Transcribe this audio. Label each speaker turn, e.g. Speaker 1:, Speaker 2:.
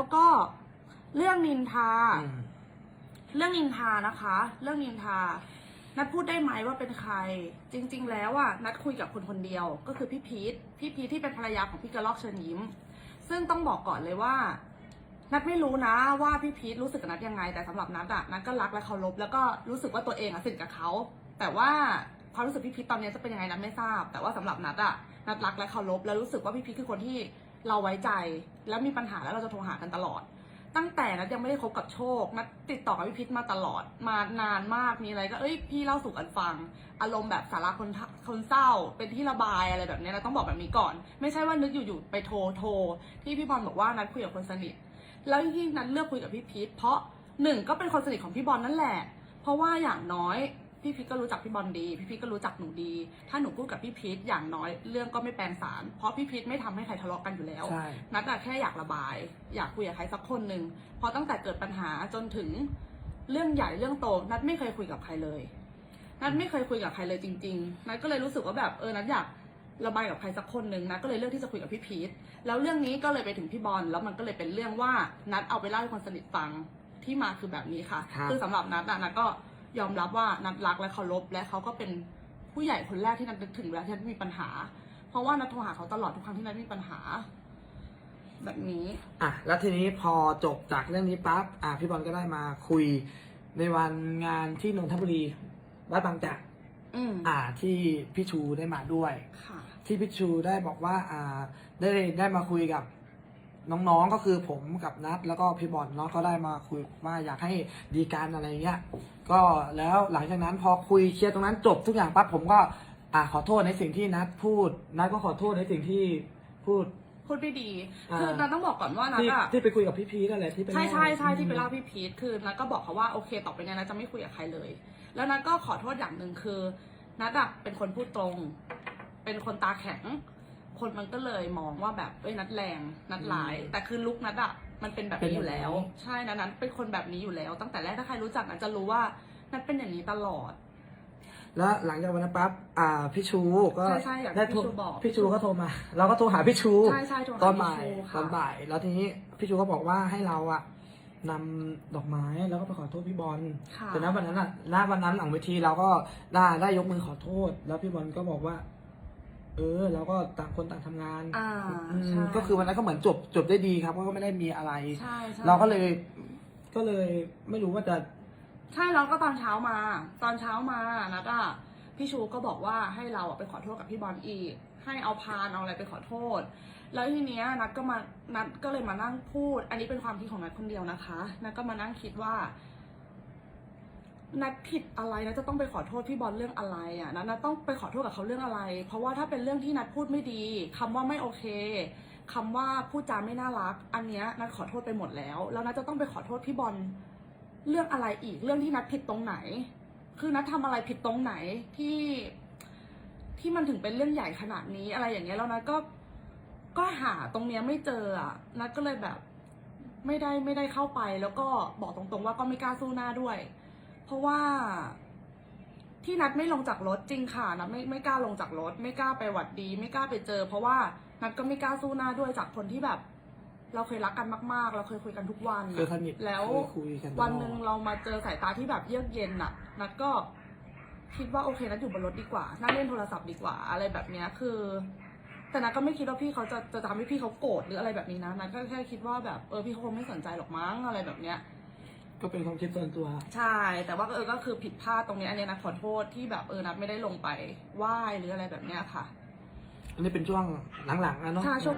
Speaker 1: แล้วก็เรื่องนินทา
Speaker 2: อืม
Speaker 1: เรื่องนินทานะคะ เรื่องนินทา นัดพูดได้ไหมว่าเป็นใคร จริง ๆ แล้วอะนัดคุยกับคนคนเดียว ก็คือพี่พีทพี่พีทที่เป็นภรรยาของพี่กระลอกเชิญยิ้ม ซึ่งต้องบอกก่อนเลยว่า นัดไม่รู้นะว่าพี่พีทรู้สึกกับนัดยังไง แต่สำหรับนัดอะนัดก็รักและเคารพแล้วก็รู้สึกว่าตัวเองอะสนิทกับเขา แต่ว่าความรู้สึกพี่พีทตอนนี้จะเป็นยังไงนัดไม่ทราบ แต่ว่าสำหรับนัดอะนัดรักและเคารพแล้วรู้สึกว่าพี่พีทคือคนที่ เราไว้ใจแล้วมีปัญหาแล้วเราจะโทรหากันตลอด ตั้งแต่นัดยังไม่ได้คบกับโชคนัดติดต่อกับพี่พิษมาตลอดมานานมากมีอะไรก็เอ้ยพี่เล่าสู่กันฟัง อารมณ์แบบสาระคนคนเศร้า เป็นที่ระบายอะไรแบบนี้ยนะต้องบอกแบบนี้ก่อน ไม่ใช่ว่านึกอยู่ๆไปโทรโทรที่พี่บอลบอกว่านัดคุยกับคนสนิท แล้วที่นัดเลือกคุยกับพี่พีทเพราะหนึ่งก็เป็นคนสนิทของพี่บอลนั่นแหละ เพราะว่าอย่างน้อย พี่พีทก็รู้จักพี่บอลดี พี่พีทก็รู้จักหนูดี ถ้าหนูพูดกับพี่พีทอย่างน้อยเรื่องก็ไม่แปลงสาร เพราะพี่พีทไม่ทำให้ใครทะเลาะกันอยู่แล้ว
Speaker 2: ใช่
Speaker 1: นัดอะแค่อยากระบาย อยากคุยกับใครสักคนหนึ่งเพราะตั้งแต่เกิดปัญหาจนถึงเรื่องใหญ่เรื่องโต นัดไม่เคยคุยกับใครเลย นัดไม่เคยคุยกับใครเลยจริง ๆ นัดก็เลยรู้สึกว่าแบบเออนัดอยากระบายกับใครสักคนหนึ่งนัดก็เลยเลือกที่จะคุยกับพี่พีทแล้วเรื่องนี้ก็เลยไปถึงพี่บอลแล้วมันก็เลยเป็นเรื่องว่านัดเอาไปเล่าให้คนสนิทฟังที่มาคือแบบนี้ค่ะ
Speaker 2: ครับ
Speaker 1: อสำหรับนัดอะนัดก็ ยอมรับว่านัดรักและเคารพและเขาก็เป็นผู้ใหญ่คนแรกที่นัดนึกถึงเวลาที่นัดมีปัญหา เพราะว่านัดโทรหาเขาตลอดทุกครั้งที่นัดมีปัญหา แบบนี้
Speaker 2: อะแล้วทีนี้พอจบจากเรื่องนี้ปั๊บอะพี่บอลก็ได้มาคุยในวันงานที่นนทบุรีวัดบางจาก
Speaker 1: อืม
Speaker 2: อ่าที่พี่ชูได้มาด้วย
Speaker 1: ค่ะ
Speaker 2: ที่พี่ชูได้บอกว่าอ่าได้ได้มาคุยกับ น้องๆก็คือผมกับนัดแล้วก็พี่บอลเนาะก็ได้มาคุยว่าอยากให้ดีการอะไรเงี้ยก็แล้วหลังจากนั้นพอคุยเคลียร์ตรงนั้นจบทุกอย่างปั๊บผมก็อ่าขอโทษในสิ่งที่นัดพูด นัดก็ขอโทษในสิ่งที่พูด
Speaker 1: พูดไม่ดี
Speaker 2: อ่า
Speaker 1: คือนัดต้องบอกก่อนว่านัด
Speaker 2: ที่
Speaker 1: อะ
Speaker 2: ที่ไปคุยกับพี่พีทนั่นแหละที่ไป
Speaker 1: ใช่ใช่ใช่
Speaker 2: เล่า
Speaker 1: ที่ไปเล่าพี่พีทคือนัดก็บอกเขาว่าโอเคต่อไปเนี้นัดจะไม่คุยกับใครเลย แล้วนัดก็ขอโทษอย่างหนึ่งคือนัดอะเป็นคนพูดตรง เป็นคนตาแข็ง คนมันก็เลยมองว่าแบบเอ้ยนัดแรงนัดร้าย แต่คือลุกนัดอะมันเป็นแบบนี้อยู่แล้ว ใช่นะนัดเป็นคนแบบนี้อยู่แล้ว ตั้งแต่แรกถ้าใครรู้จักนัดจะรู้ว่านัดเป็นอย่างนี้ตลอด
Speaker 2: แล้วหลังจากวันนั้นปั๊บอ่าพี่ชูก็
Speaker 1: ใช่ใช่อย่างที่
Speaker 2: ได้โทร
Speaker 1: พี่ชูบอก
Speaker 2: พี่ชูก็โทรมาเราก็โทรหาพี่ชู
Speaker 1: ใช่ใช่โทรหา
Speaker 2: ตอน
Speaker 1: พี่
Speaker 2: บ่าย
Speaker 1: ชู
Speaker 2: ต
Speaker 1: ค่ะ
Speaker 2: อนบ่าย แล้วทีนี้พี่ชูก็บอกว่าให้เราอะนำดอกไม้แล้วก็ไปขอโทษพี่บอล
Speaker 1: ค่ะ
Speaker 2: แต่ณวันนั้นอะณวันนั้นหลังเวทีเราก็ได้ได้ยกมือขอโทษ แล้วพี่บอลก็บอกว่า เออเราก็ต่างคนต่างทำงาน
Speaker 1: อ่า
Speaker 2: อืม
Speaker 1: ใช่
Speaker 2: ก็คือวันนั้นก็เหมือนจบจบได้ดีครับก็ไม่ได้มีอะไร
Speaker 1: ใช่ใช่
Speaker 2: เราก็เลย ก็เลยไม่รู้ว่าจะ
Speaker 1: ใช่แล้วก็ตอนเช้ามา ตอนเช้ามานัดอะพี่ชูก็บอกว่าให้เราอะไปขอโทษกับพี่บอลอีก ให้เอาพานเอาอะไรไปขอโทษ แล้วทีเนี้ยนัดก็มานัดก็เลยมานั่งพูด อันนี้เป็นความคิดของนัดคนเดียวนะคะนัดก็มานั่งคิดว่า นัดผิดอะไรนัดจะต้องไปขอโทษพี่บอลเรื่องอะไรอะนัดนัดต้องไปขอโทษกับเขาเรื่องอะไร เพราะว่าถ้าเป็นเรื่องที่นัดพูดไม่ดีคำว่าไม่โอเคคำว่าพูดจาไม่น่ารัก อันเนี้ยนัดขอโทษไปหมดแล้ว แล้วนัดจะต้องไปขอโทษพี่บอลเรื่องอะไรอีกเรื่องที่นัดผิดตรงไหน คือนัดทำอะไรผิดตรงไหนที่ที่มันถึงเป็นเรื่องใหญ่ขนาดนี้อะไรอย่างเงี้ยแล้วนัดก็ก็หาตรงเนี้ยไม่เจออะนัดก็เลยแบบไม่ได้ไม่ได้เข้าไปแล้วก็บอกตรงๆว่าก็ไม่กล้าสู้หน้าด้วย เพราะว่าที่นัดไม่ลงจากรถจริงค่ะนัดไม่ไม่กล้าลงจากรถ ไม่กล้าไปหวัดดี ไม่กล้าไปเจอ เพราะว่านัดก็ไม่กล้าสู้หน้าด้วยจากคนที่แบบ เราเคยรักกันมากๆ เราเคยคุยกันทุกวัน
Speaker 2: เคยสนิท
Speaker 1: แล้ว
Speaker 2: เคยคุยกันตลอด
Speaker 1: วันหนึ่งเรามาเจอสายตาที่แบบเยือกเย็นน่ะ นัดก็คิดว่าโอเคนัดอยู่บนรถดีกว่านั่งเล่นโทรศัพท์ดีกว่า อะไรแบบเนี้ยคือ แต่นัดก็ไม่คิดว่าพี่เขาจะจะทำให้พี่เขาโกรธหรืออะไรแบบนี้นะนัดก็แค่คิดว่าแบบเออพี่เขาคงไม่สนใจหรอกมั้งอะไรแบบเนี้ย
Speaker 2: ก็เป็นความคิดส่วนตัว
Speaker 1: ใช่ แต่ว่าเออก็คือผิดพลาดตรงนี้อันนี้นัดขอโทษที่แบบเออนัดไม่ได้ลงไปไหว้หรืออะไรแบบเนี้ยค่ะ
Speaker 2: อันนี้เป็นช่วงหลังๆนะเนาะ
Speaker 1: ถ้าช่วง